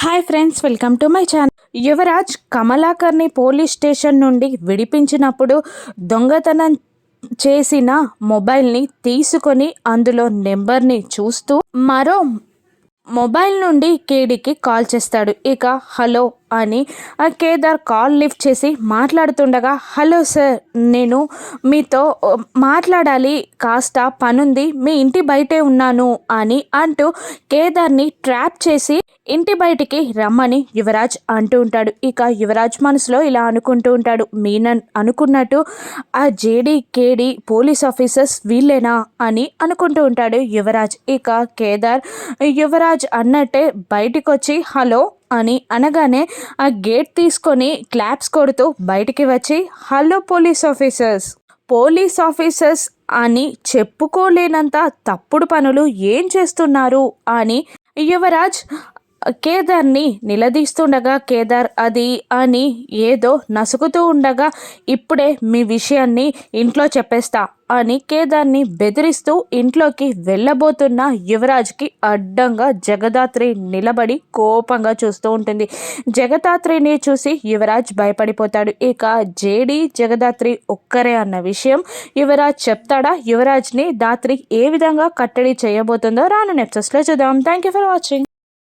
Hi friends welcome to my channel. Yuvraj కమలాకర్ని police station నుండి విడిపించినప్పుడు దొంగతనం చేసిన మొబైల్ని తీసుకొని అందులో నెంబర్ని చూస్తూ మరో మొబైల్ నుండి కేడీకి కాల్ చేస్తాడు. ఇక హలో అని కేదార్ కాల్ లిఫ్ట్ చేసి మాట్లాడుతుండగా హలో సార్ నేను మీతో మాట్లాడాలి. కాస్త పనుంది. మీ ఇంటి బయటే ఉన్నాను అని అంటూ కేదార్ని ట్రాప్ చేసి ఇంటి బయటికి రమ్మని యువరాజ్ అంటూ ఉంటాడు. ఇక యువరాజ్ మనసులో ఇలా అనుకుంటూ ఉంటాడు. మీనన్ అనుకున్నట్టు ఆ జేడి కేడి పోలీస్ ఆఫీసర్స్ వీళ్ళేనా అని అనుకుంటూ ఉంటాడు యువరాజ్. ఇక కేదార్ యువరాజ్ అన్నట్టే బయటికి వచ్చి హలో అని అనగానే ఆ గేట్ తీసుకొని క్లాప్స్ కొడుతూ బయటికి వచ్చి hello police officers. Police officers అని చెప్పుకోలేనంత తప్పుడు పనులు ఏం చేస్తున్నారు? అని యువరాజ్ కేదార్ని నిలదీస్తుండగా కేదార్ అది అని ఏదో నసుకుతూ ఉండగా ఇప్పుడే మీ విషయాన్ని ఇంట్లో చెప్పేస్తా అని కేదార్ని బెదిరిస్తూ ఇంట్లోకి వెళ్ళబోతున్న యువరాజ్కి అడ్డంగా జగదాత్రి నిలబడి కోపంగా చూస్తూ ఉంటుంది. జగదాత్రిని చూసి యువరాజ్ భయపడిపోతాడు. ఇక జేడి జగదాత్రి ఒక్కరే అన్న విషయం యువరాజ్ చెప్తాడా? యువరాజ్ని దాత్రి ఏ విధంగా కట్టడి చేయబోతుందో రాను నెప్సెస్లో చూద్దాం. Thank you for watching